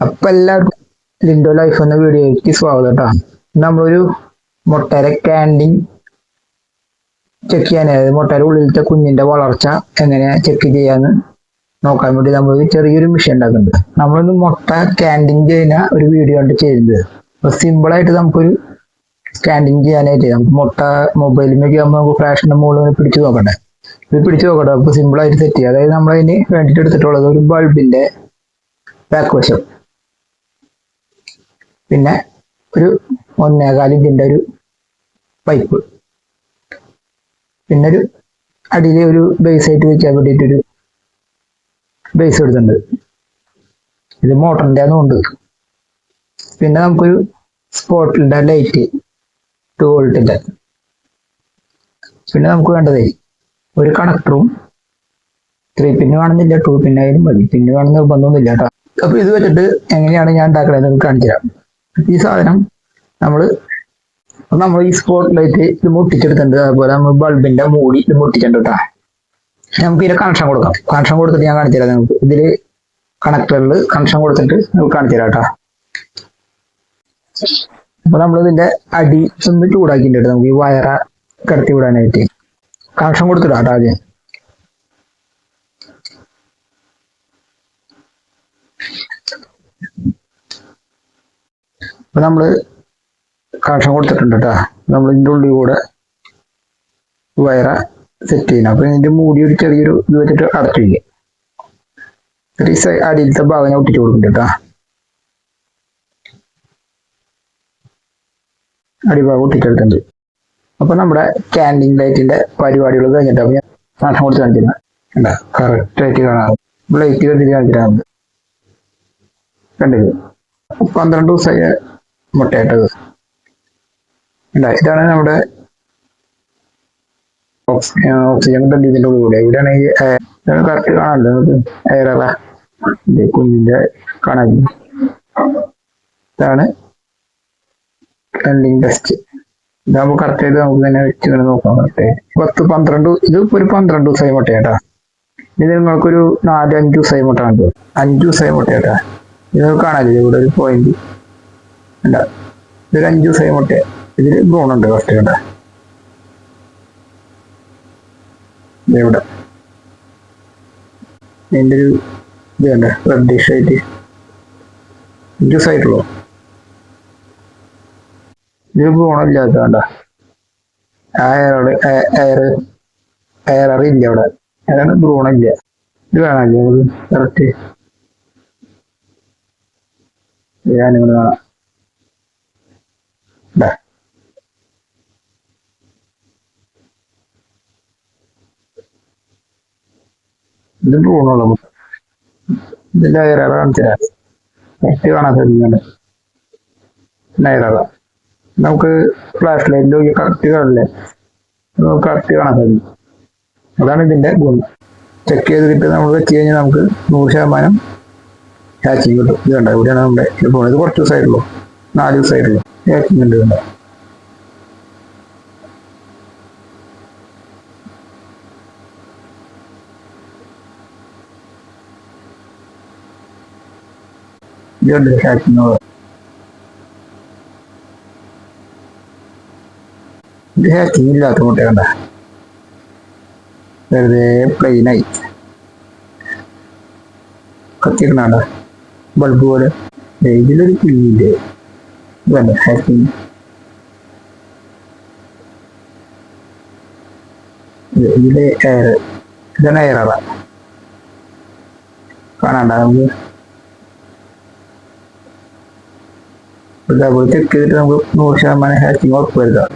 അപ്പൊ എല്ലാവർക്കും Lindo life എന്ന വീഡിയോയ്ക്ക് സ്വാഗതം കേട്ടോ നമ്മളൊരു മുട്ടയുടെ ക്യാൻഡിങ് ചെക്ക് ചെയ്യാൻ അതായത് മുട്ടയുടെ ഉള്ളിലത്തെ കുഞ്ഞിന്റെ വളർച്ച എങ്ങനെ ചെക്ക് ചെയ്യാന്ന് നോക്കാൻ വേണ്ടി നമ്മൾ ചെറിയൊരു മിഷൻ ഉണ്ടാക്കുന്നുണ്ട്. നമ്മളൊന്ന് മുട്ട ക്യാൻഡിങ് ചെയ്യുന്ന ഒരു വീഡിയോ ആണ് ചെയ്യുന്നത് അപ്പൊ സിമ്പിൾ ആയിട്ട് നമുക്കൊരു സ്കാൻഡിങ് ചെയ്യാനായിട്ട് നമുക്ക് മുട്ട മൊബൈലിലേക്ക് ആകുമ്പോൾ നമുക്ക് ഫ്ലാഷിന്റെ മുകളിൽ പിടിച്ചു നോക്കണ്ടേ ഇത് പിടിച്ചു നോക്കട്ടെ. അപ്പൊ സിമ്പിൾ ആയിട്ട് സെറ്റ് ചെയ്യുക അതായത് നമ്മളതിന് വേണ്ടിയിട്ട് എടുത്തിട്ടുള്ളത് ഒരു ബൾബിന്റെ ബാക്ക് വശം. പിന്നെ ഒരു ഒന്നേകാൽ ഒരു പൈപ്പ് പിന്നെ ഒരു അടിയിൽ ഒരു ബേസ് ആയിട്ട് വെക്കാൻ വേണ്ടിയിട്ടൊരു ബേസ് എടുത്തിട്ടുണ്ട് ഇത് മോട്ടറിന്റെ ഉണ്ട് പിന്നെ നമുക്കൊരു സ്പോട്ടിന്റെ ലൈറ്റ് ടു വോൾട്ടിന്റെ പിന്നെ നമുക്ക് വേണ്ടതേ ഒരു കണക്ടറും ത്രീ പിന്ന് വേണമെന്നില്ല ടു പിന്നായാലും മതി. പിന്നെ വേണം നിർബന്ധമൊന്നുമില്ല കേട്ടോ. അപ്പൊ ഇത് വെച്ചിട്ട് എങ്ങനെയാണ് ഞാൻ ഉണ്ടാക്കണത് നിങ്ങൾക്ക് കാണിച്ചു തരാം ഈ സാധനം നമ്മൾ നമ്മൾ ഈ സ്പോട്ട് ലൈറ്റ് ഇത് മുട്ടിച്ചെടുത്തിട്ടുണ്ട്. അതുപോലെ നമ്മൾ ബൾബിന്റെ മൂടി ഇത് മുട്ടിച്ചിട്ടുണ്ട് കേട്ടോ. നമുക്ക് ഇതിന് കണക്ഷൻ കൊടുക്കാം. കണക്ഷൻ കൊടുത്തിട്ട് ഞാൻ കാണിച്ചു തരാം നിങ്ങൾക്ക്. ഇതിൽ കണക്ടറിൽ കണക്ഷൻ കൊടുത്തിട്ട് നമുക്ക് കാണിച്ചു തരാം കേട്ടോ. അപ്പൊ നമ്മൾ ഇതിന്റെ അടി ഒന്ന് ചൂടാക്കിയിട്ടുണ്ട് നമുക്ക് ഈ വയറ കടത്തി വിടാനായിട്ട്. കണക്ഷൻ കൊടുത്തിടാം കേട്ടോ ആദ്യം. അപ്പൊ നമ്മൾ കാഷൻ കൊടുത്തിട്ടുണ്ട് കേട്ടോ നമ്മൾ ഇതിന്റെ ഉള്ളിൽ കൂടെ വയറ സെറ്റ് ചെയ്യണം. അപ്പം ഇതിന്റെ മൂടി ഒരു ചെറിയൊരു ഇത് വെച്ചിട്ട് അടച്ചു വയ്ക്കുക ഈ അടിയിലത്തെ ഭാഗം ഞാൻ ഒട്ടിച്ച് കൊടുക്കുന്നുണ്ട് കേട്ടോ അടിഭാഗം ഒട്ടിച്ചെടുത്തിട്ടുണ്ട്. അപ്പം നമ്മുടെ ക്യാൻഡിങ് ലൈറ്റിന്റെ പരിപാടികൾ കഴിഞ്ഞിട്ട് അപ്പൊ ഞാൻ കാഷൻ കൊടുത്ത് കാണിച്ചിരുന്നത് കണ്ടാ? കറക്റ്റ് ആയിട്ട് കാണാറ് ലൈറ്റ് കണ്ടിട്ട് കാണിച്ചിട്ടാണ് കണ്ടില്ലേ പന്ത്രണ്ട് ദിവസമായ മുട്ടയിട്ടത്. ഇതാണ് നമ്മുടെ ഓക്സിജൻ ഇതിന്റെ ഉള്ളിലൂടെ ഇവിടെയാണ് ഈ കറക്റ്റ് കാണാമല്ലോ നമുക്ക് എയററ കുഞ്ഞിന്റെ കാണാൻ ഇതാണ് ടെസ്റ്റ് ഇതാകുമ്പോൾ കറക്റ്റ് ചെയ്ത് നമുക്ക് തന്നെ വെച്ച് ഇങ്ങനെ നോക്കാം. കറക്റ്റ് പത്ത് പന്ത്രണ്ട് ഇത് ഒരു പന്ത്രണ്ട് ദിവസമായി മുട്ടയാട്ടാ. ഇത് നിങ്ങൾക്കൊരു നാല് അഞ്ച് ദിവസമായി മുട്ട കണ്ടു അഞ്ച് ദിവസമായി മുട്ടയാട്ടാ. ഇത് കാണാനില്ല? ഇവിടെ ഒരു പോയിന്റ് അല്ല ഇതൊരു അഞ്ച് ദിവസമായി മുട്ട ഇതിൽ ബ്രൗണുണ്ട് കറക്റ്റ് കണ്ട. ഇവിടെ. ഇതിന്റെ ഒരു ഇത് കണ്ട റെഡിഷ് ആയിട്ട്. അഞ്ച് ദിവസമായിട്ടുള്ളൂ ഇത് ബ്രൗണില്ലാത്ത കണ്ട. എയർ എയർ അയറില്ല അവിടെ അതാണ് ബ്രൂണില്ല ഇത് കാണാനില്ല നമുക്ക്? കറക്റ്റ് ഞാനിവിടെ കാണാം. ദാ. ഇത് ബ്രൂണുള്ള ഇതിന്റെ എയർ കാണിച്ചാൽ കറക്റ്റ് കാണാൻ സാധിക്കുന്നുണ്ട് നയറ നമുക്ക് ഫ്ലാഷ് ലൈറ്റ് നോക്കി കറക്റ്റ് കാണില്ലേ? നമുക്ക് കറക്റ്റ് കാണാൻ സാധിക്കും അതാണ് ഇതിന്റെ ഗുണം. ചെക്ക് ചെയ്തിട്ട് നമ്മൾ വെച്ച് കഴിഞ്ഞാൽ നമുക്ക് നൂറ് ശതമാനം ഹാച്ചിങ് കിട്ടും. ഇത് കണ്ടോ? ഇവിടെയാണ് നമ്മുടെ പോകുന്നത് ഇത് കുറച്ച് ദിവസമായിട്ടുള്ളൂ. നാല് ദിവസമായിട്ടുള്ളൂ. ഉണ്ട് കണ്ടോ ഇതുണ്ട് ഹാച്ചിങ് ഇത് ഹാച്ചിങ് ഇല്ലാത്ത മുട്ട കണ്ട. വെറുതെ പ്ലെയിനായി കത്തിക്കണ ബൾബ് പോലെ. ഇതിലൊരു കുഞ്ഞില്ലേ ഹാക്കിങ് ഇതിലെ എയർ ഇതാണ് എയററ കാണാണ്ട നമുക്ക് ഡബിൾ ചെക്ക് ചെയ്തിട്ട് നമുക്ക് നൂറ് ശതമാനം ഹാക്കിങ് ഉറപ്പ് വരുത്താം